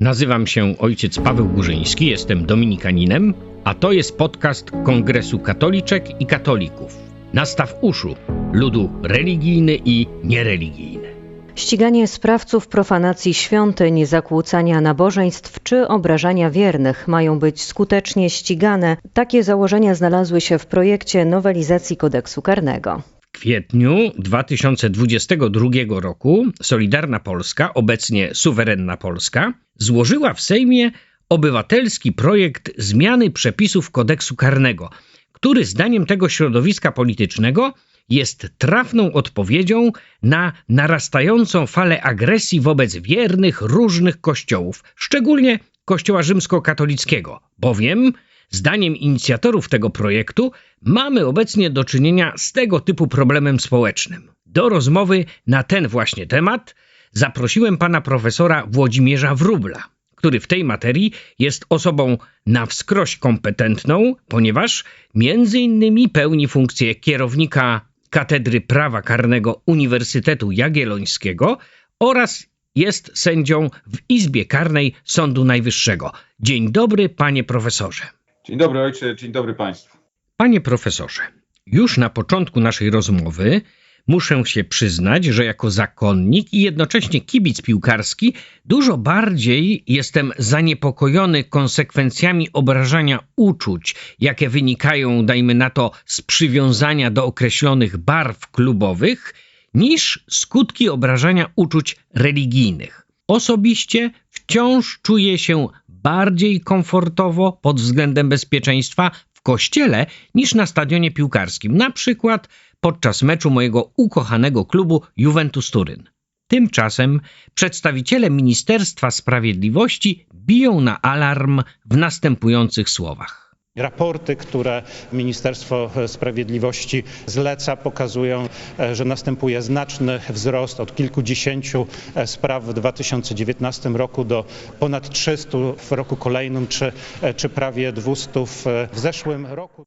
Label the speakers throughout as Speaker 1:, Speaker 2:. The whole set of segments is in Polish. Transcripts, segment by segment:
Speaker 1: Nazywam się ojciec Paweł Górzyński, jestem dominikaninem, a to jest podcast Kongresu Katoliczek i Katolików. Nastaw uszu ludu religijny i niereligijny.
Speaker 2: Ściganie sprawców profanacji świątyń, zakłócania nabożeństw czy obrażania wiernych mają być skutecznie ścigane. Takie założenia znalazły się w projekcie nowelizacji kodeksu karnego.
Speaker 1: Kwietniu 2022 roku Solidarna Polska, obecnie Suwerenna Polska, złożyła w Sejmie obywatelski projekt zmiany przepisów kodeksu karnego, który zdaniem tego środowiska politycznego jest trafną odpowiedzią na narastającą falę agresji wobec wiernych różnych kościołów, szczególnie Kościoła rzymskokatolickiego, bowiem Zdaniem inicjatorów tego projektu mamy obecnie do czynienia z tego typu problemem społecznym. Do rozmowy na ten właśnie temat zaprosiłem pana profesora Włodzimierza Wróbla, który w tej materii jest osobą na wskroś kompetentną, ponieważ między innymi pełni funkcję kierownika Katedry Prawa Karnego Uniwersytetu Jagiellońskiego oraz jest sędzią w Izbie Karnej Sądu Najwyższego. Dzień dobry, panie profesorze.
Speaker 3: Dzień dobry ojcze, dzień dobry państwu.
Speaker 1: Panie profesorze, już na początku naszej rozmowy muszę się przyznać, że jako zakonnik i jednocześnie kibic piłkarski dużo bardziej jestem zaniepokojony konsekwencjami obrażania uczuć, jakie wynikają, dajmy na to, z przywiązania do określonych barw klubowych, niż skutki obrażania uczuć religijnych. Osobiście wciąż czuję się bardziej komfortowo pod względem bezpieczeństwa w kościele niż na stadionie piłkarskim, na przykład podczas meczu mojego ukochanego klubu Juventus Turyn. Tymczasem przedstawiciele Ministerstwa Sprawiedliwości biją na alarm w następujących słowach.
Speaker 4: Raporty, które Ministerstwo Sprawiedliwości zleca, pokazują, e, że następuje znaczny wzrost od kilkudziesięciu e, spraw w 2019 roku do ponad 300 w roku kolejnym, czy, e, czy prawie 200 w zeszłym roku.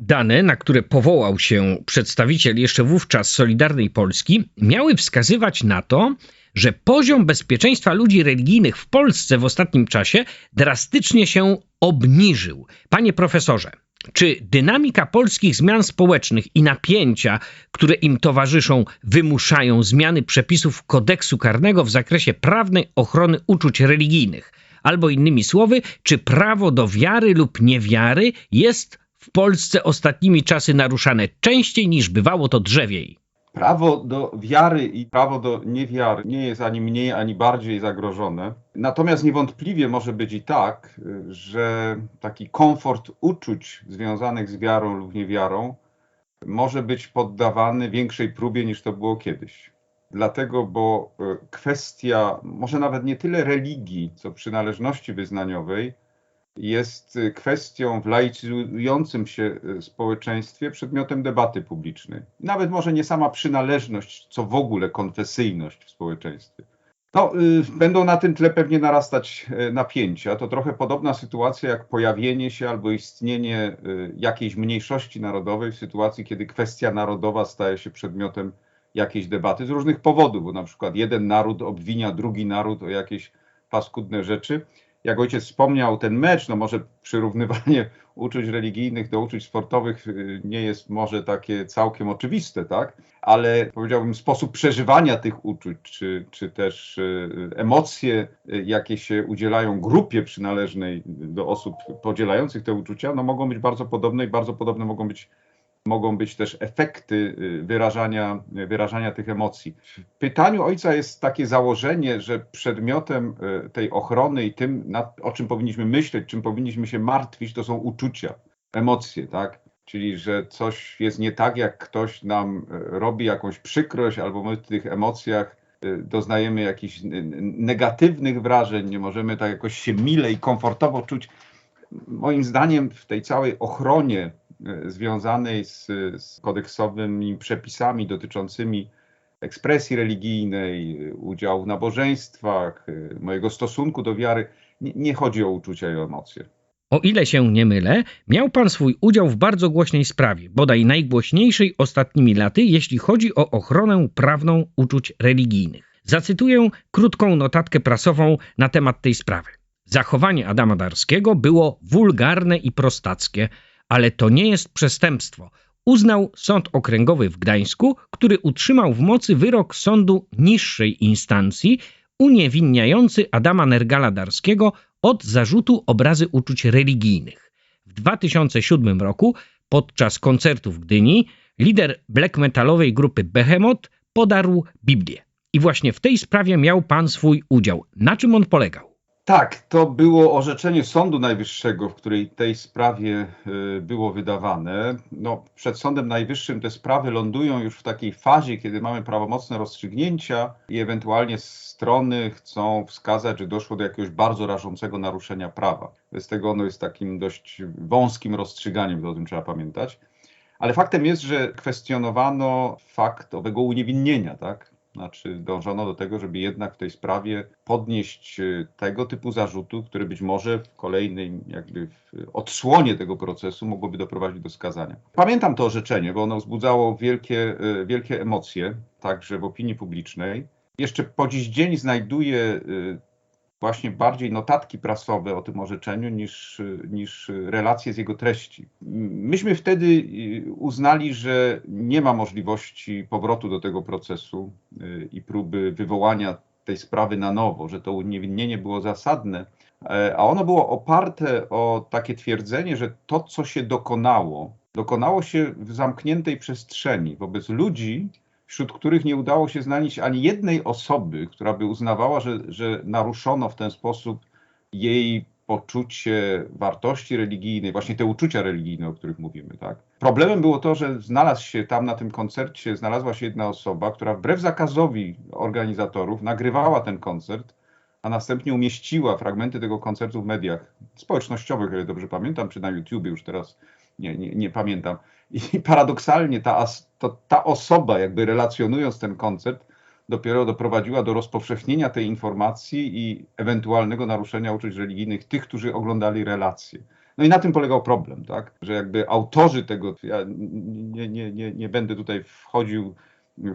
Speaker 1: Dane, na które powołał się przedstawiciel jeszcze wówczas Solidarnej Polski, miały wskazywać na to, że poziom bezpieczeństwa ludzi religijnych w Polsce w ostatnim czasie drastycznie się obniżył. Panie profesorze, czy dynamika polskich zmian społecznych i napięcia, które im towarzyszą, wymuszają zmiany przepisów kodeksu karnego w zakresie prawnej ochrony uczuć religijnych? Albo innymi słowy, czy prawo do wiary lub niewiary jest w Polsce ostatnimi czasy naruszane częściej niż bywało to drzewiej?
Speaker 3: Prawo do wiary i prawo do niewiary nie jest ani mniej, ani bardziej zagrożone. Natomiast niewątpliwie może być i tak, że taki komfort uczuć związanych z wiarą lub niewiarą może być poddawany większej próbie niż to było kiedyś. Dlatego, bo e, kwestia może nawet nie tyle religii, co przynależności wyznaniowej, jest y, kwestią w laicyzującym się y, społeczeństwie przedmiotem debaty publicznej. Nawet może nie sama przynależność, co w ogóle konfesyjność w społeczeństwie. No, y, będą na tym tle pewnie narastać napięcia. To trochę podobna sytuacja jak pojawienie się albo istnienie jakiejś mniejszości narodowej w sytuacji, kiedy kwestia narodowa staje się przedmiotem jakiejś debaty z różnych powodów, bo na przykład jeden naród obwinia drugi naród o jakieś paskudne rzeczy jak ojciec wspomniał, ten mecz, no może przyrównywanie uczuć religijnych do uczuć sportowych y, nie jest może takie całkiem oczywiste, tak? Ale powiedziałbym, sposób przeżywania tych uczuć, czy, czy też y, emocje, y, jakie się udzielają grupie przynależnej do osób podzielających te uczucia, no mogą być bardzo podobne i bardzo podobne mogą być mogą być też efekty y, wyrażania, wyrażania tych emocji. W pytaniu ojca jest takie założenie, że przedmiotem y, tej ochrony i tym, o czym powinniśmy myśleć, czym powinniśmy się martwić, to są uczucia, emocje, tak? Czyli, że coś jest nie tak, jak ktoś nam y, robi jakąś przykrość, albo my w tych emocjach doznajemy jakichś negatywnych wrażeń, nie możemy tak jakoś się mile i komfortowo czuć. Moim zdaniem w tej całej ochronie związanej z, z kodeksowymi przepisami dotyczącymi ekspresji religijnej, udziału w nabożeństwach, e, mojego stosunku do wiary, nie, nie chodzi o uczucia i emocje.
Speaker 1: O ile się nie mylę, miał pan swój udział w bardzo głośnej sprawie, bodaj najgłośniejszej ostatnimi laty, jeśli chodzi o ochronę prawną uczuć religijnych. Zacytuję krótką notatkę prasową na temat tej sprawy. Zachowanie Adama Darskiego było wulgarne i prostackie, ale to nie jest przestępstwo, uznał Sąd Okręgowy w Gdańsku, który utrzymał w mocy wyrok sądu niższej instancji uniewinniający Adama Nergala Darskiego od zarzutu obrazy uczuć religijnych. W 2007 roku podczas koncertu w Gdyni lider black metalowej grupy Behemoth podarł Biblię. I właśnie w tej sprawie miał pan swój udział. Na czym on polegał?
Speaker 3: Tak, to było orzeczenie Sądu Najwyższego, w której tej sprawie y, było wydawane. No, przed Sądem Najwyższym te sprawy lądują już w takiej fazie, kiedy mamy prawomocne rozstrzygnięcia i ewentualnie strony chcą wskazać, że doszło do jakiegoś bardzo rażącego naruszenia prawa. Z tego ono jest takim dość wąskim rozstrzyganiem, o tym trzeba pamiętać. Ale faktem jest, że kwestionowano fakt owego uniewinnienia, tak? Znaczy dążono do tego, żeby jednak w tej sprawie podnieść e, tego typu zarzutu, które być może w kolejnej jakby w odsłonie tego procesu mogłoby doprowadzić do skazania. Pamiętam to orzeczenie, bo ono wzbudzało wielkie, e, wielkie emocje, także w opinii publicznej. Jeszcze po dziś dzień znajduję e, właśnie bardziej notatki prasowe o tym orzeczeniu niż, niż relacje z jego treści. Myśmy wtedy y, uznali, że nie ma możliwości powrotu do tego procesu y, i próby wywołania tej sprawy na nowo, że to uniewinnienie było zasadne, e, a ono było oparte o takie twierdzenie, że to, co się dokonało, dokonało się w zamkniętej przestrzeni wobec ludzi, wśród których nie udało się znaleźć ani jednej osoby, która by uznawała, że, że naruszono w ten sposób jej poczucie wartości religijnej, właśnie te uczucia religijne, o których mówimy, tak? Problemem było to, że znalazł się tam na tym koncercie, znalazła się jedna osoba, która wbrew zakazowi organizatorów nagrywała ten koncert, a następnie umieściła fragmenty tego koncertu w mediach społecznościowych, jeżeli dobrze pamiętam, czy na YouTubie już teraz nie, nie, nie pamiętam. I paradoksalnie ta, to, ta osoba, jakby relacjonując ten koncert, dopiero doprowadziła do rozpowszechnienia tej informacji i ewentualnego naruszenia uczuć religijnych tych, którzy oglądali relacje. No i na tym polegał problem, tak? Że jakby autorzy tego, ja nie, nie, nie, nie będę tutaj wchodził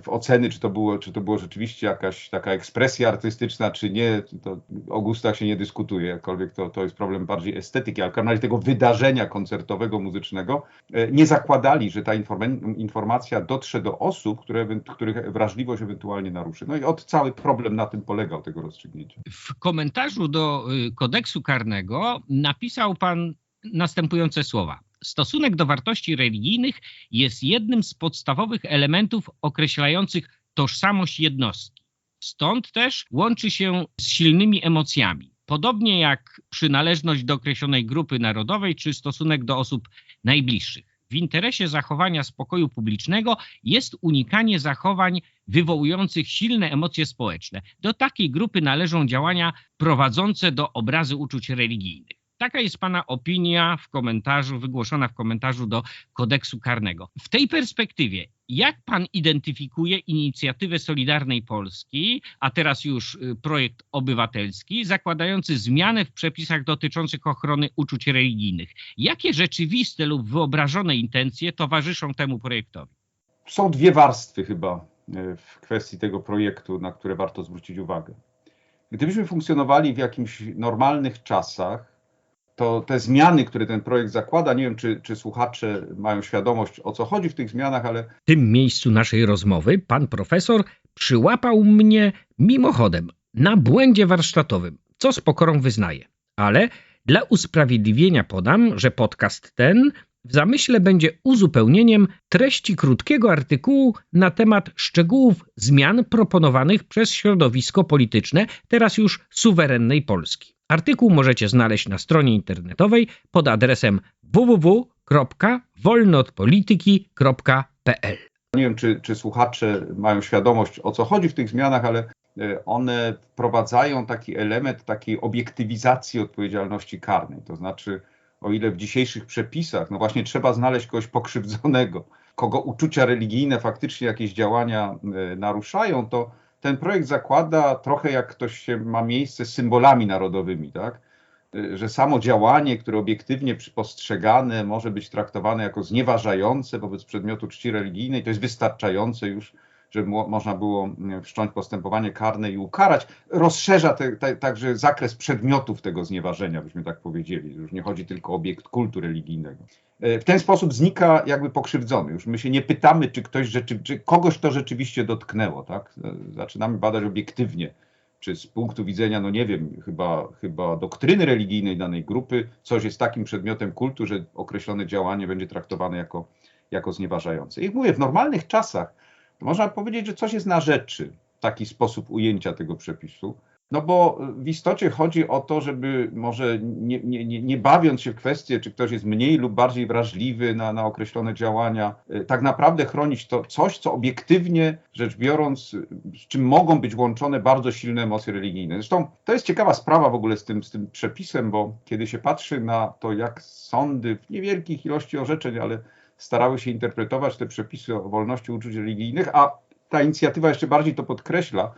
Speaker 3: w oceny, czy to, było, czy to było rzeczywiście jakaś taka ekspresja artystyczna, czy nie, to o gustach się nie dyskutuje, jakkolwiek to, to jest problem bardziej estetyki, ale w każdym razie tego wydarzenia koncertowego, muzycznego, e, nie zakładali, że ta informacja dotrze do osób, które, których wrażliwość ewentualnie naruszy. No i od cały problem na tym polegał tego rozstrzygnięcia.
Speaker 1: W komentarzu do y, kodeksu karnego napisał pan następujące słowa. Stosunek do wartości religijnych jest jednym z podstawowych elementów określających tożsamość jednostki. Stąd też łączy się z silnymi emocjami. Podobnie jak przynależność do określonej grupy narodowej czy stosunek do osób najbliższych. W interesie zachowania spokoju publicznego jest unikanie zachowań wywołujących silne emocje społeczne. Do takiej grupy należą działania prowadzące do obrazy uczuć religijnych. Taka jest Pana opinia w komentarzu, wygłoszona w komentarzu do kodeksu karnego. W tej perspektywie, jak Pan identyfikuje inicjatywę Solidarnej Polski, a teraz już y, projekt obywatelski, zakładający zmianę w przepisach dotyczących ochrony uczuć religijnych? Jakie rzeczywiste lub wyobrażone intencje towarzyszą temu projektowi?
Speaker 3: Są dwie warstwy chyba y, w kwestii tego projektu, na które warto zwrócić uwagę. Gdybyśmy funkcjonowali w jakimś normalnych czasach, to te zmiany, które ten projekt zakłada, nie wiem, czy, czy słuchacze mają świadomość, o co chodzi w tych zmianach, ale.
Speaker 1: W tym miejscu naszej rozmowy pan profesor przyłapał mnie mimochodem na błędzie warsztatowym, co z pokorą wyznaję. Ale dla usprawiedliwienia podam, że podcast ten w zamyśle będzie uzupełnieniem treści krótkiego artykułu na temat szczegółów zmian proponowanych przez środowisko polityczne teraz już suwerennej Polski. Artykuł możecie znaleźć na stronie internetowej pod adresem www.wolnootpolityki.pl.
Speaker 3: Nie wiem, czy, czy słuchacze mają świadomość, o co chodzi w tych zmianach, ale e, one wprowadzają taki element takiej obiektywizacji odpowiedzialności karnej. To znaczy, o ile w dzisiejszych przepisach, no właśnie trzeba znaleźć kogoś pokrzywdzonego, kogo uczucia religijne faktycznie jakieś działania e, naruszają, to ten projekt zakłada trochę jak to się ma miejsce z symbolami narodowymi, tak? że samo działanie, które obiektywnie postrzegane może być traktowane jako znieważające wobec przedmiotu czci religijnej, to jest wystarczające już, żeby mo można było mm, wszcząć postępowanie karne i ukarać, rozszerza te, te, także zakres przedmiotów tego znieważenia, byśmy tak powiedzieli. Już nie chodzi tylko o obiekt kultu religijnego. E, w ten sposób znika jakby pokrzywdzony. Już my się nie pytamy, czy ktoś rzeczy, czy kogoś to rzeczywiście dotknęło, tak? E, zaczynamy badać obiektywnie, czy z punktu widzenia, no nie wiem, chyba, chyba doktryny religijnej danej grupy, coś jest takim przedmiotem kultu, że określone działanie będzie traktowane jako, jako znieważające. I mówię, w normalnych czasach można powiedzieć, że coś jest na rzeczy, taki sposób ujęcia tego przepisu. No bo w istocie chodzi o to, żeby może nie, nie, nie bawiąc się w kwestię, czy ktoś jest mniej lub bardziej wrażliwy na, na określone działania, y, tak naprawdę chronić to coś, co obiektywnie rzecz biorąc, z czym mogą być łączone bardzo silne emocje religijne. Zresztą to jest ciekawa sprawa w ogóle z tym, z tym przepisem, bo kiedy się patrzy na to, jak sądy w niewielkich ilości orzeczeń, ale starały się interpretować te przepisy o wolności uczuć religijnych, a ta inicjatywa jeszcze bardziej to podkreśla,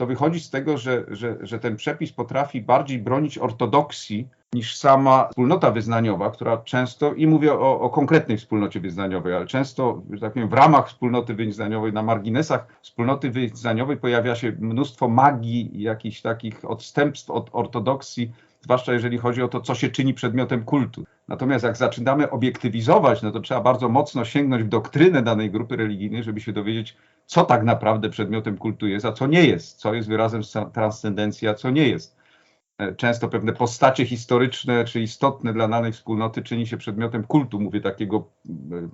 Speaker 3: to wychodzi z tego, że, że, że ten przepis potrafi bardziej bronić ortodoksji niż sama wspólnota wyznaniowa, która często, i mówię o, o, konkretnej wspólnocie wyznaniowej, ale często, że tak powiem, w ramach wspólnoty wyznaniowej, na marginesach wspólnoty wyznaniowej pojawia się mnóstwo magii, jakichś takich odstępstw od ortodoksji, zwłaszcza jeżeli chodzi o to, co się czyni przedmiotem kultu. Natomiast jak zaczynamy obiektywizować, no to trzeba bardzo mocno sięgnąć w doktrynę danej grupy religijnej, żeby się dowiedzieć, co tak naprawdę przedmiotem kultu jest, a co nie jest, co jest wyrazem transcendencji, a co nie jest. E, często pewne postacie historyczne czy istotne dla danej wspólnoty czyni się przedmiotem kultu, mówię takiego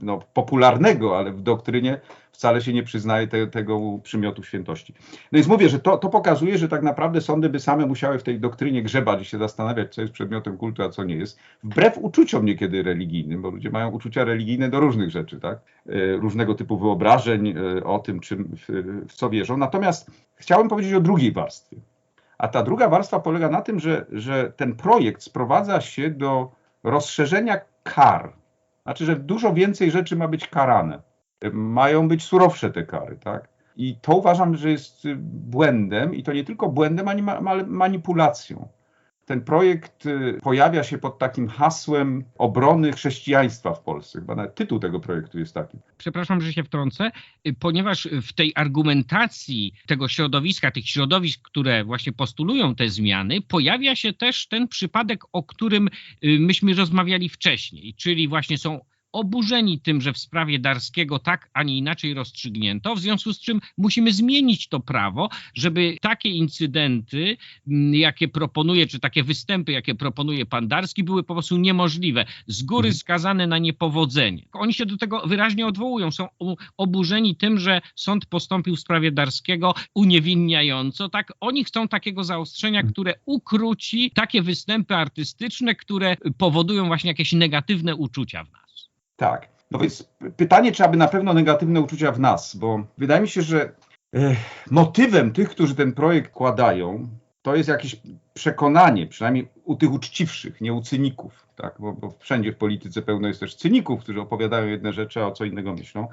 Speaker 3: no, popularnego, ale w doktrynie wcale się nie przyznaje te, tego przymiotu świętości. No więc mówię, że to, to pokazuje, że tak naprawdę sądy by same musiały w tej doktrynie grzebać i się zastanawiać, co jest przedmiotem kultu, a co nie jest, wbrew uczuciom niekiedy religijnym, bo ludzie mają uczucia religijne do różnych rzeczy, tak? E, różnego typu wyobrażeń e, o tym, czym, w, co wierzą. Natomiast chciałem powiedzieć o drugiej warstwie a ta druga warstwa polega na tym, że, że ten projekt sprowadza się do rozszerzenia kar. Znaczy, że dużo więcej rzeczy ma być karane. Mają być surowsze te kary, tak? I to uważam, że jest błędem i to nie tylko błędem, ale manipulacją ten projekt y, pojawia się pod takim hasłem obrony chrześcijaństwa w Polsce. Chyba nawet tytuł tego projektu jest taki.
Speaker 1: Przepraszam, że się wtrącę, y, ponieważ w tej argumentacji tego środowiska, tych środowisk, które właśnie postulują te zmiany, pojawia się też ten przypadek, o którym y, myśmy rozmawiali wcześniej, czyli właśnie są oburzeni tym, że w sprawie Darskiego tak, a nie inaczej rozstrzygnięto, w związku z czym musimy zmienić to prawo, żeby takie incydenty, jakie proponuje, czy takie występy, jakie proponuje pan Darski, były po prostu niemożliwe, z góry mhm. skazane na niepowodzenie. Oni się do tego wyraźnie odwołują, są oburzeni tym, że sąd postąpił w sprawie Darskiego uniewinniająco, tak? Oni chcą takiego zaostrzenia, mhm. które ukróci takie występy artystyczne, które powodują właśnie jakieś negatywne uczucia w nas.
Speaker 3: Tak. No więc pytanie, czy aby na pewno negatywne uczucia w nas, bo wydaje mi się, że e, motywem tych, którzy ten projekt kładają, to jest jakieś przekonanie, przynajmniej u tych uczciwszych, nie u cyników, tak? bo, bo wszędzie w polityce pełno jest też cyników, którzy opowiadają jedne rzeczy, a o co innego myślą.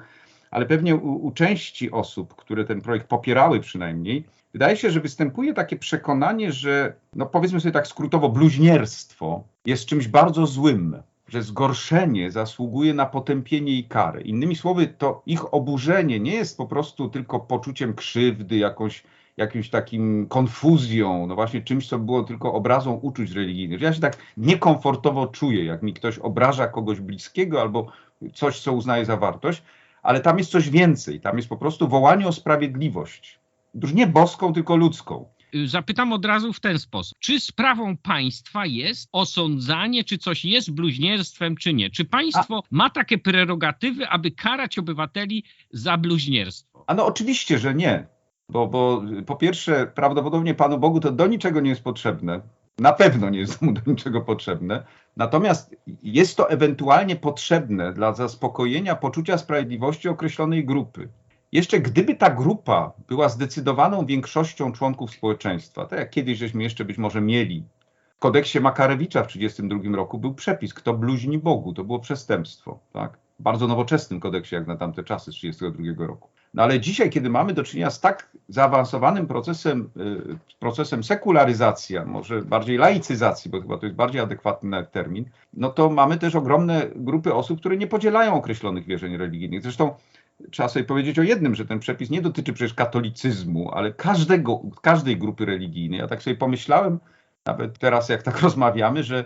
Speaker 3: Ale pewnie u, u części osób, które ten projekt popierały przynajmniej, wydaje się, że występuje takie przekonanie, że, no powiedzmy sobie tak skrótowo, bluźnierstwo jest czymś bardzo złym że zgorszenie zasługuje na potępienie i karę. Innymi słowy, to ich oburzenie nie jest po prostu tylko poczuciem krzywdy, jakąś, jakimś takim konfuzją, no właśnie czymś, co było tylko obrazą uczuć religijnych. Ja się tak niekomfortowo czuję, jak mi ktoś obraża kogoś bliskiego albo coś, co uznaje za wartość, ale tam jest coś więcej. Tam jest po prostu wołanie o sprawiedliwość. Już nie boską, tylko ludzką.
Speaker 1: Y, zapytam od razu w ten sposób. Czy sprawą państwa jest osądzanie, czy coś jest bluźnierstwem, czy nie? Czy państwo A... ma takie prerogatywy, aby karać obywateli za bluźnierstwo?
Speaker 3: A no oczywiście, że nie. Bo, bo po pierwsze, prawdopodobnie Panu Bogu to do niczego nie jest potrzebne. Na pewno nie jest mu do niczego potrzebne. Natomiast jest to ewentualnie potrzebne dla zaspokojenia poczucia sprawiedliwości określonej grupy. Jeszcze gdyby ta grupa była zdecydowaną większością członków społeczeństwa, tak jak kiedyś żeśmy jeszcze być może mieli, w kodeksie Makarewicza w 1932 roku był przepis, kto bluźni Bogu, to było przestępstwo, tak? Bardzo nowoczesnym kodeksie jak na tamte czasy z 1932 roku. No ale dzisiaj, kiedy mamy do czynienia z tak zaawansowanym procesem, y, procesem sekularyzacji, może bardziej laicyzacji, bo chyba to jest bardziej adekwatny termin, no to mamy też ogromne grupy osób, które nie podzielają określonych wierzeń religijnych. Zresztą trzeba sobie powiedzieć o jednym, że ten przepis nie dotyczy przecież katolicyzmu, ale każdego, każdej grupy religijnej. Ja tak sobie pomyślałem, nawet teraz jak tak rozmawiamy, że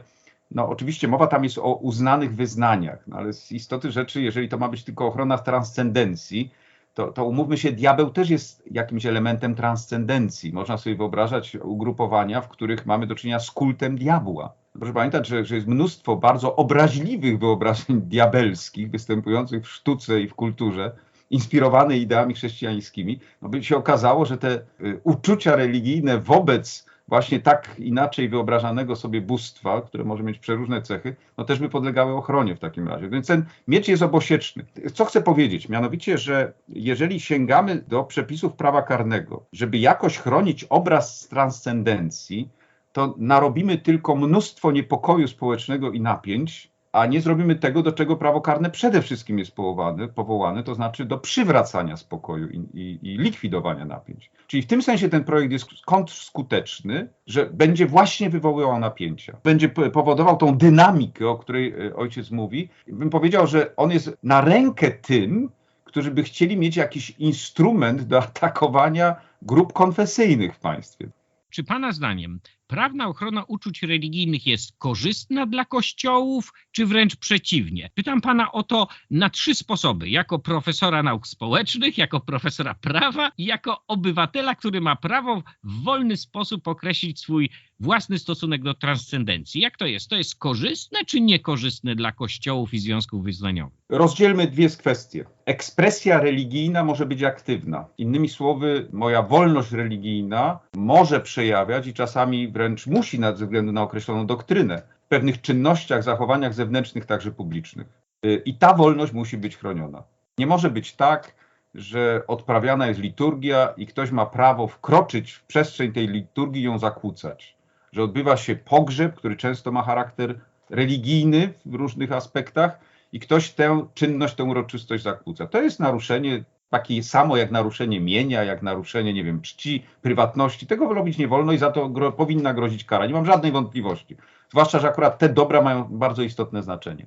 Speaker 3: no oczywiście mowa tam jest o uznanych wyznaniach, no ale z istoty rzeczy, jeżeli to ma być tylko ochrona transcendencji, to, to umówmy się, diabeł też jest jakimś elementem transcendencji. Można sobie wyobrażać ugrupowania, w których mamy do czynienia z kultem diabła. Proszę pamiętać, że, że jest mnóstwo bardzo obraźliwych wyobrażeń diabelskich występujących w sztuce i w kulturze, inspirowane ideami chrześcijańskimi. No by się okazało, że te y, uczucia religijne wobec właśnie tak inaczej wyobrażanego sobie bóstwa, które może mieć przeróżne cechy, no też by podlegały ochronie w takim razie. Więc ten miecz jest obosieczny. Co chcę powiedzieć? Mianowicie, że jeżeli sięgamy do przepisów prawa karnego, żeby jakoś chronić obraz transcendencji, to narobimy tylko mnóstwo niepokoju społecznego i napięć, a nie zrobimy tego, do czego prawo karne przede wszystkim jest powołane, powołane to znaczy do przywracania spokoju i, i, i, likwidowania napięć. Czyli w tym sensie ten projekt jest kontrskuteczny, że będzie właśnie wywoływał napięcia, będzie powodował tą dynamikę, o której e, ojciec mówi. Bym powiedział, że on jest na rękę tym, którzy by chcieli mieć jakiś instrument do atakowania grup konfesyjnych w państwie.
Speaker 1: Czy Pana zdaniem prawna ochrona uczuć religijnych jest korzystna dla kościołów, czy wręcz przeciwnie? Pytam Pana o to na trzy sposoby. Jako profesora nauk społecznych, jako profesora prawa i jako obywatela, który ma prawo w wolny sposób określić swój własny stosunek do transcendencji. Jak to jest? To jest korzystne czy niekorzystne dla kościołów i związków wyznaniowych?
Speaker 3: Rozdzielmy dwie kwestie. Ekspresja religijna może być aktywna. Innymi słowy, moja wolność religijna może przejawiać i czasami wręcz musi, ze względu na określoną doktrynę, w pewnych czynnościach, zachowaniach zewnętrznych, także publicznych. Y, I ta wolność musi być chroniona. Nie może być tak, że odprawiana jest liturgia i ktoś ma prawo wkroczyć w przestrzeń tej liturgii i ją zakłócać że odbywa się pogrzeb, który często ma charakter religijny w różnych aspektach i ktoś tę czynność, tę uroczystość zakłóca. To jest naruszenie takie samo jak naruszenie mienia, jak naruszenie, nie wiem, czci, prywatności. Tego robić nie wolno i za to gro powinna grozić kara. Nie mam żadnej wątpliwości. Zwłaszcza, że akurat te dobra mają bardzo istotne znaczenie.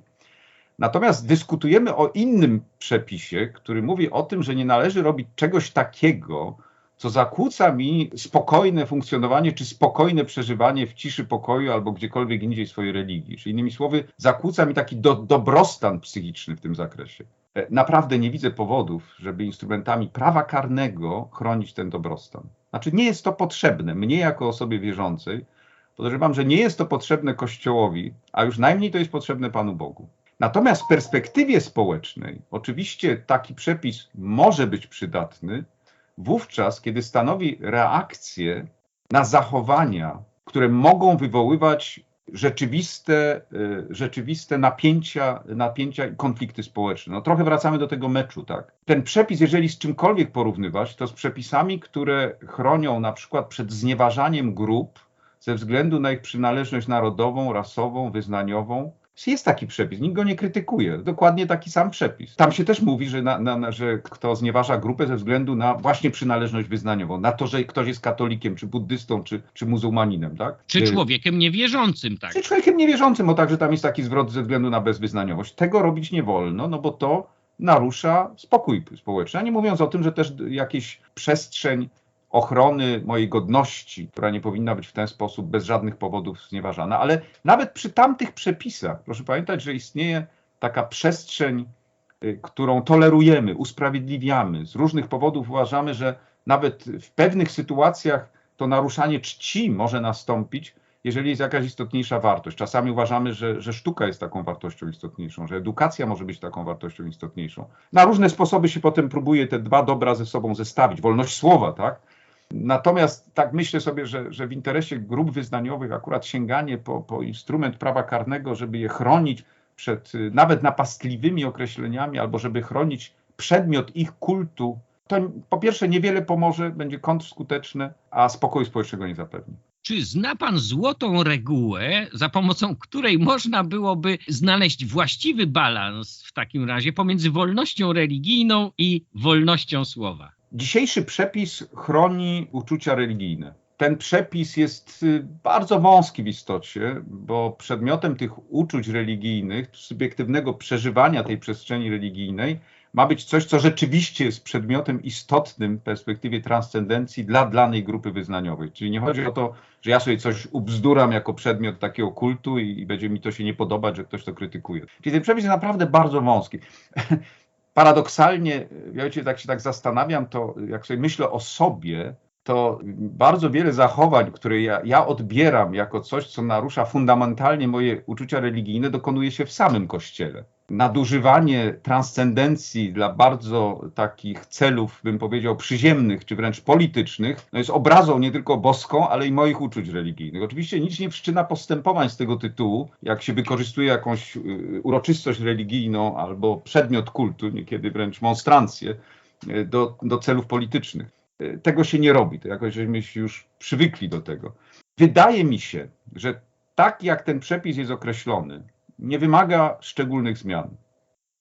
Speaker 3: Natomiast dyskutujemy o innym przepisie, który mówi o tym, że nie należy robić czegoś takiego, co zakłóca mi spokojne funkcjonowanie czy spokojne przeżywanie w ciszy pokoju albo gdziekolwiek indziej swojej religii. Czyli innymi słowy, zakłóca mi taki do, dobrostan psychiczny w tym zakresie. E, naprawdę nie widzę powodów, żeby instrumentami prawa karnego chronić ten dobrostan. Znaczy, nie jest to potrzebne mnie jako osobie wierzącej. Podejrzewam, że nie jest to potrzebne Kościołowi, a już najmniej to jest potrzebne Panu Bogu. Natomiast w perspektywie społecznej, oczywiście taki przepis może być przydatny, wówczas, kiedy stanowi reakcję na zachowania, które mogą wywoływać rzeczywiste, y, rzeczywiste napięcia, napięcia i konflikty społeczne. No trochę wracamy do tego meczu, tak? Ten przepis, jeżeli z czymkolwiek porównywać, to z przepisami, które chronią na przykład przed znieważaniem grup ze względu na ich przynależność narodową, rasową, wyznaniową, jest taki przepis, nikt go nie krytykuje. Dokładnie taki sam przepis. Tam się też mówi, że, na, na, że kto znieważa grupę ze względu na właśnie przynależność wyznaniową, na to, że ktoś jest katolikiem, czy buddystą, czy, czy muzułmaninem, tak?
Speaker 1: Czy człowiekiem niewierzącym, tak?
Speaker 3: Czy człowiekiem niewierzącym, bo także tam jest taki zwrot ze względu na bezwyznaniowość. Tego robić nie wolno, no bo to narusza spokój społeczny. A nie mówiąc o tym, że też jakieś przestrzeń ochrony mojej godności, która nie powinna być w ten sposób bez żadnych powodów znieważana. Ale nawet przy tamtych przepisach, proszę pamiętać, że istnieje taka przestrzeń, y, którą tolerujemy, usprawiedliwiamy. Z różnych powodów uważamy, że nawet w pewnych sytuacjach to naruszanie czci może nastąpić, jeżeli jest jakaś istotniejsza wartość. Czasami uważamy, że, że sztuka jest taką wartością istotniejszą, że edukacja może być taką wartością istotniejszą. Na różne sposoby się potem próbuje te dwa dobra ze sobą zestawić. Wolność słowa, tak? Natomiast tak myślę sobie, że, że w interesie grup wyznaniowych akurat sięganie po, po instrument prawa karnego, żeby je chronić przed y, nawet napastliwymi określeniami, albo żeby chronić przedmiot ich kultu, to po pierwsze niewiele pomoże, będzie kontrskuteczne, a spokoju społecznego nie zapewni.
Speaker 1: Czy zna pan złotą regułę, za pomocą której można byłoby znaleźć właściwy balans w takim razie pomiędzy wolnością religijną i wolnością słowa?
Speaker 3: Dzisiejszy przepis chroni uczucia religijne. Ten przepis jest y, bardzo wąski w istocie, bo przedmiotem tych uczuć religijnych, subiektywnego przeżywania tej przestrzeni religijnej, ma być coś, co rzeczywiście jest przedmiotem istotnym w perspektywie transcendencji dla danej grupy wyznaniowej. Czyli nie chodzi o to, że ja sobie coś ubzduram jako przedmiot takiego kultu i, będzie mi to się nie podobać, że ktoś to krytykuje. Czyli ten przepis jest naprawdę bardzo wąski. Paradoksalnie, wiecie, tak się tak zastanawiam, to jak sobie myślę o sobie, to bardzo wiele zachowań, które ja, ja, odbieram jako coś, co narusza fundamentalnie moje uczucia religijne, dokonuje się w samym Kościele. Nadużywanie transcendencji dla bardzo takich celów, bym powiedział, przyziemnych czy wręcz politycznych, no jest obrazą nie tylko boską, ale i moich uczuć religijnych. Oczywiście nic nie wszczyna postępowań z tego tytułu, jak się wykorzystuje jakąś y, uroczystość religijną albo przedmiot kultu, niekiedy wręcz monstrancję, y, do, do celów politycznych tego się nie robi. To jakoś żeśmy się już przywykli do tego. Wydaje mi się, że tak jak ten przepis jest określony, nie wymaga szczególnych zmian.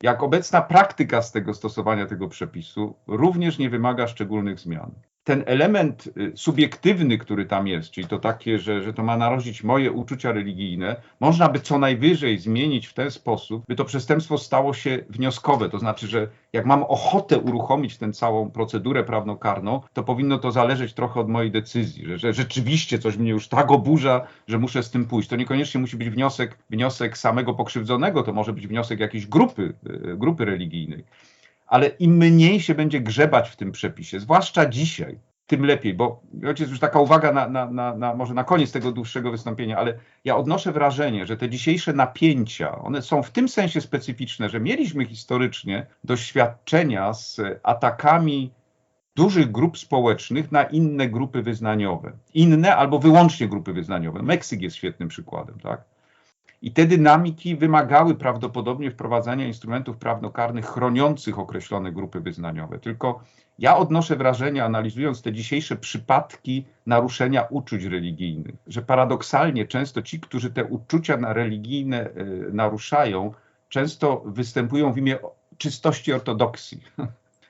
Speaker 3: Jak obecna praktyka z tego stosowania tego przepisu również nie wymaga szczególnych zmian ten element y, subiektywny, który tam jest, czyli to takie, że, że to ma narozić moje uczucia religijne, można by co najwyżej zmienić w ten sposób, by to przestępstwo stało się wnioskowe. To znaczy, że jak mam ochotę uruchomić tę całą procedurę prawnokarną, to powinno to zależeć trochę od mojej decyzji, że, że rzeczywiście coś mnie już tak oburza, że muszę z tym pójść. To niekoniecznie musi być wniosek, wniosek samego pokrzywdzonego, to może być wniosek jakiejś grupy, y, grupy religijnej ale im mniej się będzie grzebać w tym przepisie, zwłaszcza dzisiaj, tym lepiej, bo ojciec już taka uwaga na, na, na, na, może na koniec tego dłuższego wystąpienia, ale ja odnoszę wrażenie, że te dzisiejsze napięcia, one są w tym sensie specyficzne, że mieliśmy historycznie doświadczenia z atakami dużych grup społecznych na inne grupy wyznaniowe. Inne albo wyłącznie grupy wyznaniowe. Meksyk jest świetnym przykładem, tak? I te dynamiki wymagały prawdopodobnie wprowadzania instrumentów prawnokarnych chroniących określone grupy wyznaniowe. Tylko ja odnoszę wrażenie, analizując te dzisiejsze przypadki naruszenia uczuć religijnych, że paradoksalnie często ci, którzy te uczucia religijne e, naruszają, często występują w imię czystości ortodoksji.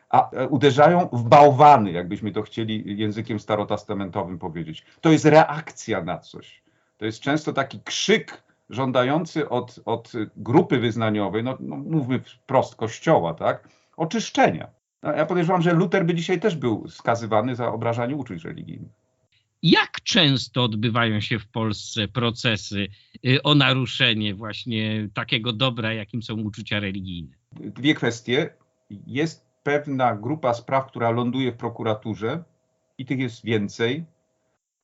Speaker 3: A e, uderzają w bałwany, jakbyśmy to chcieli językiem starotestamentowym powiedzieć. To jest reakcja na coś. To jest często taki krzyk żądający od, od grupy wyznaniowej, no, no mówmy wprost kościoła, tak, oczyszczenia. No, ja podejrzewam, że Luter by dzisiaj też był skazywany za obrażanie uczuć religijnych.
Speaker 1: Jak często odbywają się w Polsce procesy y, o naruszenie właśnie takiego dobra, jakim są uczucia religijne?
Speaker 3: Dwie kwestie. Jest pewna grupa spraw, która ląduje w prokuraturze i tych jest więcej.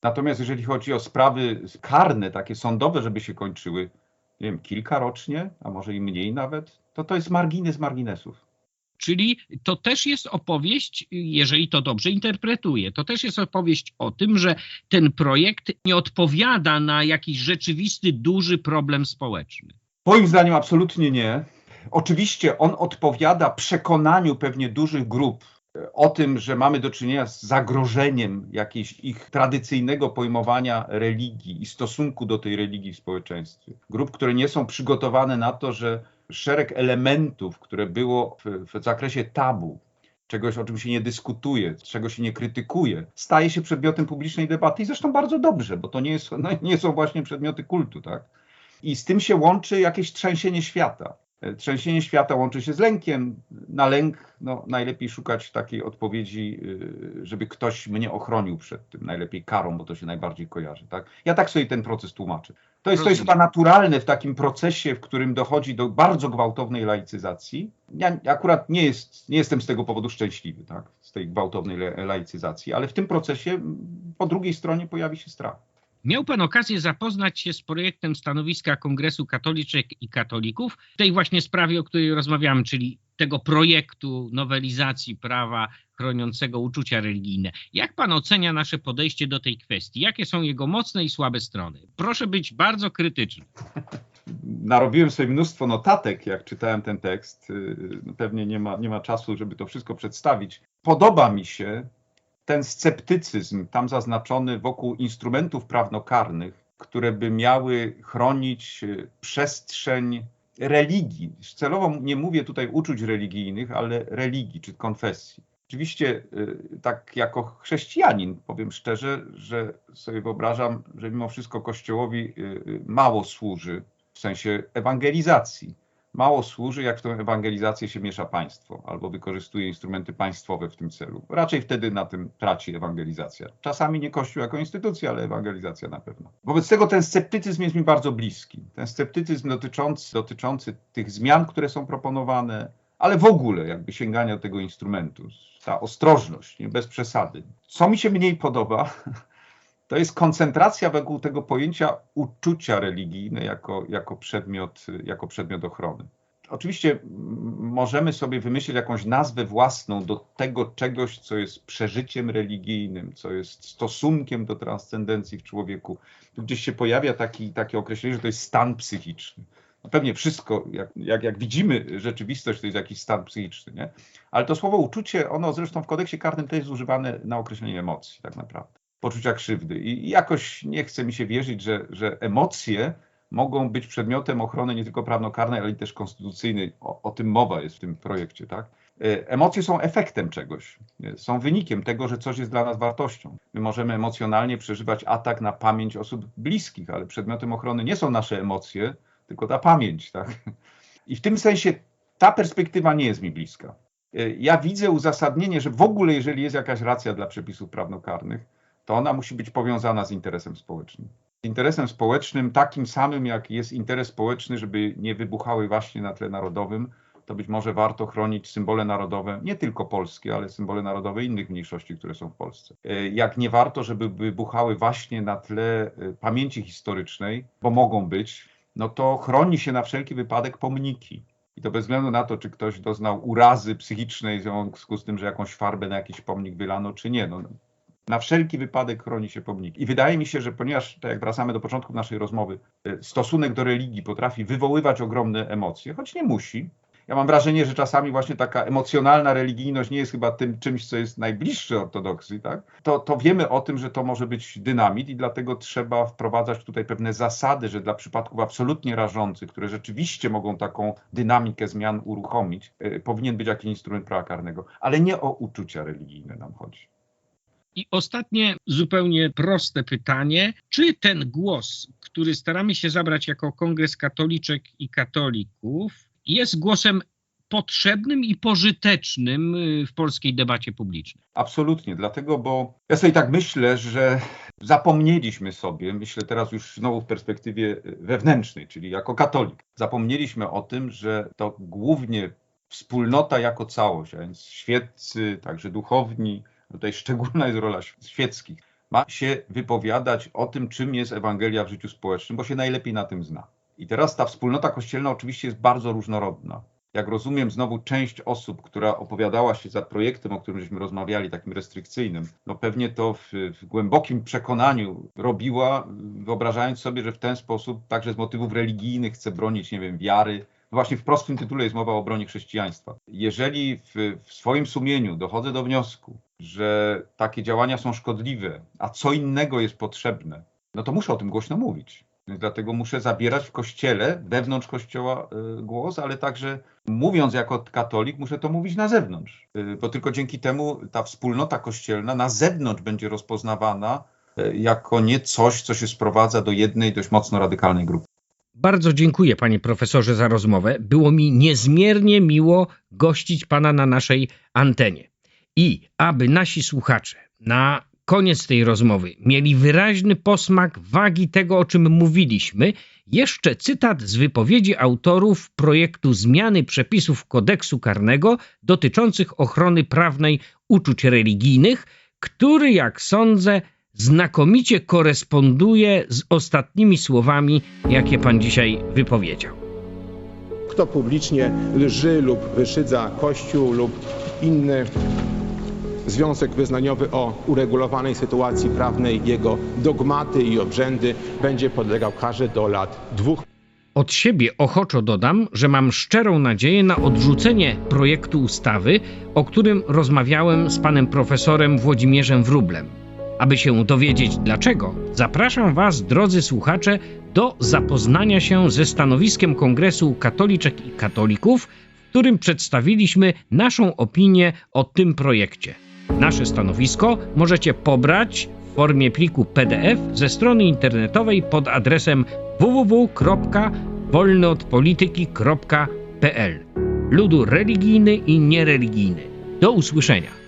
Speaker 3: Natomiast jeżeli chodzi o sprawy karne, takie sądowe, żeby się kończyły, nie wiem, kilka rocznie, a może i mniej nawet, to to jest margines marginesów.
Speaker 1: Czyli to też jest opowieść, jeżeli to dobrze interpretuję, to też jest opowieść o tym, że ten projekt nie odpowiada na jakiś rzeczywisty, duży problem społeczny.
Speaker 3: Moim zdaniem absolutnie nie. Oczywiście on odpowiada przekonaniu pewnie dużych grup o tym, że mamy do czynienia z zagrożeniem jakiejś ich tradycyjnego pojmowania religii i stosunku do tej religii w społeczeństwie. Grup, które nie są przygotowane na to, że szereg elementów, które było w, w zakresie tabu, czegoś, o czym się nie dyskutuje, czego się nie krytykuje, staje się przedmiotem publicznej debaty i zresztą bardzo dobrze, bo to nie, jest, no, nie są właśnie przedmioty kultu, tak? I z tym się łączy jakieś trzęsienie świata. E, trzęsienie świata łączy się z lękiem. Na lęk no, najlepiej szukać takiej odpowiedzi, y, żeby ktoś mnie ochronił przed tym, najlepiej karą, bo to się najbardziej kojarzy. Tak? Ja tak sobie ten proces tłumaczę. To jest, to jest chyba naturalne w takim procesie, w którym dochodzi do bardzo gwałtownej laicyzacji. Ja akurat nie, jest, nie jestem z tego powodu szczęśliwy, tak? z tej gwałtownej laicyzacji, ale w tym procesie po drugiej stronie pojawi się strach.
Speaker 1: Miał Pan okazję zapoznać się z projektem stanowiska Kongresu Katoliczek i Katolików w tej właśnie sprawie, o której rozmawiamy, czyli tego projektu nowelizacji prawa chroniącego uczucia religijne. Jak Pan ocenia nasze podejście do tej kwestii? Jakie są jego mocne i słabe strony? Proszę być bardzo krytyczny.
Speaker 3: Narobiłem sobie mnóstwo notatek, jak czytałem ten tekst. No pewnie nie ma, nie ma czasu, żeby to wszystko przedstawić. Podoba mi się ten sceptycyzm tam zaznaczony wokół instrumentów prawnokarnych, które by miały chronić e, przestrzeń religii. Celowo nie mówię tutaj uczuć religijnych, ale religii czy konfesji. Oczywiście, e, tak jako chrześcijanin, powiem szczerze, że sobie wyobrażam, że mimo wszystko Kościołowi e, mało służy w sensie ewangelizacji mało służy, jak w tę ewangelizację się miesza państwo albo wykorzystuje instrumenty państwowe w tym celu. Raczej wtedy na tym traci ewangelizacja. Czasami nie Kościół jako instytucja, ale ewangelizacja na pewno. Wobec tego ten sceptycyzm jest mi bardzo bliski. Ten sceptycyzm dotyczący, dotyczący tych zmian, które są proponowane, ale w ogóle jakby sięgania tego instrumentu. Ta ostrożność, nie bez przesady. Co mi się mniej podoba, to jest koncentracja wokół tego pojęcia uczucia religijne jako, jako, przedmiot, jako przedmiot ochrony. Oczywiście możemy sobie wymyślić jakąś nazwę własną do tego czegoś, co jest przeżyciem religijnym, co jest stosunkiem do transcendencji w człowieku. Tu gdzieś się pojawia taki, takie określenie, że to jest stan psychiczny. No pewnie wszystko, jak, jak, jak widzimy rzeczywistość, to jest jakiś stan psychiczny, nie? Ale to słowo uczucie, ono zresztą w kodeksie karnym też jest używane na określenie emocji, tak naprawdę poczucia krzywdy. I jakoś nie chce mi się wierzyć, że, że emocje mogą być przedmiotem ochrony nie tylko prawnokarnej, ale i też konstytucyjnej. O, o, tym mowa jest w tym projekcie, tak? E, emocje są efektem czegoś, e, są wynikiem tego, że coś jest dla nas wartością. My możemy emocjonalnie przeżywać atak na pamięć osób bliskich, ale przedmiotem ochrony nie są nasze emocje, tylko ta pamięć, tak? I w tym sensie ta perspektywa nie jest mi bliska. E, ja widzę uzasadnienie, że w ogóle, jeżeli jest jakaś racja dla przepisów prawnokarnych, to ona musi być powiązana z interesem społecznym. Interesem społecznym takim samym, jak jest interes społeczny, żeby nie wybuchały właśnie na tle narodowym, to być może warto chronić symbole narodowe, nie tylko polskie, ale symbole narodowe innych mniejszości, które są w Polsce. E, jak nie warto, żeby wybuchały właśnie na tle e, pamięci historycznej, bo mogą być, no to chroni się na wszelki wypadek pomniki. I to bez względu na to, czy ktoś doznał urazy psychicznej w związku z tym, że jakąś farbę na jakiś pomnik wylano, czy nie. No, na wszelki wypadek chroni się pomniki. I wydaje mi się, że ponieważ, tak jak wracamy do początku naszej rozmowy, y, stosunek do religii potrafi wywoływać ogromne emocje, choć nie musi. Ja mam wrażenie, że czasami właśnie taka emocjonalna religijność nie jest chyba tym czymś, co jest najbliższe ortodoksji, tak? To, to wiemy o tym, że to może być dynamit i dlatego trzeba wprowadzać tutaj pewne zasady, że dla przypadków absolutnie rażących, które rzeczywiście mogą taką dynamikę zmian uruchomić, yy, powinien być jakiś instrument prawa karnego. Ale nie o uczucia religijne nam chodzi.
Speaker 1: I ostatnie, zupełnie proste pytanie: czy ten głos, który staramy się zabrać jako Kongres Katoliczek i Katolików, jest głosem potrzebnym i pożytecznym y, w polskiej debacie publicznej?
Speaker 3: Absolutnie, dlatego, bo ja sobie tak myślę, że zapomnieliśmy sobie, myślę teraz już znowu w perspektywie wewnętrznej, czyli jako katolik, zapomnieliśmy o tym, że to głównie wspólnota jako całość, a więc świeccy, także duchowni, tutaj szczególna jest rola świeckich, ma się wypowiadać o tym, czym jest Ewangelia w życiu społecznym, bo się najlepiej na tym zna. I teraz ta wspólnota kościelna oczywiście jest bardzo różnorodna. Jak rozumiem, znowu część osób, która opowiadała się za projektem, o którym żeśmy rozmawiali, takim restrykcyjnym, no pewnie to w, w głębokim przekonaniu robiła, wyobrażając sobie, że w ten sposób, także z motywów religijnych, chce bronić, nie wiem, wiary, właśnie w prostym tytule jest mowa o obronie chrześcijaństwa. Jeżeli w, w, swoim sumieniu dochodzę do wniosku, że takie działania są szkodliwe, a co innego jest potrzebne, no to muszę o tym głośno mówić. Dlatego muszę zabierać w kościele, wewnątrz kościoła y, głos, ale także mówiąc jako katolik, muszę to mówić na zewnątrz, y, bo tylko dzięki temu ta wspólnota kościelna na zewnątrz będzie rozpoznawana y, jako nie coś, co się sprowadza do jednej dość mocno radykalnej grupy.
Speaker 1: Bardzo dziękuję panie profesorze za rozmowę. Było mi niezmiernie miło gościć pana na naszej antenie. I aby nasi słuchacze na koniec tej rozmowy mieli wyraźny posmak wagi tego, o czym mówiliśmy, jeszcze cytat z wypowiedzi autorów projektu zmiany przepisów kodeksu karnego dotyczących ochrony prawnej uczuć religijnych, który, jak sądzę, znakomicie koresponduje z ostatnimi słowami, jakie pan dzisiaj wypowiedział.
Speaker 5: Kto publicznie lży lub wyszydza Kościół lub inny związek wyznaniowy o uregulowanej sytuacji prawnej, jego dogmaty i obrzędy będzie podlegał karze do lat dwóch.
Speaker 1: Od siebie ochoczo dodam, że mam szczerą nadzieję na odrzucenie projektu ustawy, o którym rozmawiałem z panem profesorem Włodzimierzem Wrublem. Aby się dowiedzieć dlaczego, zapraszam Was, drodzy słuchacze, do zapoznania się ze stanowiskiem Kongresu Katoliczek i Katolików, w którym przedstawiliśmy naszą opinię o tym projekcie. Nasze stanowisko możecie pobrać w formie pliku PDF ze strony internetowej pod adresem www.wolnyodpolityki.pl ludu religijny i niereligijny. Do usłyszenia.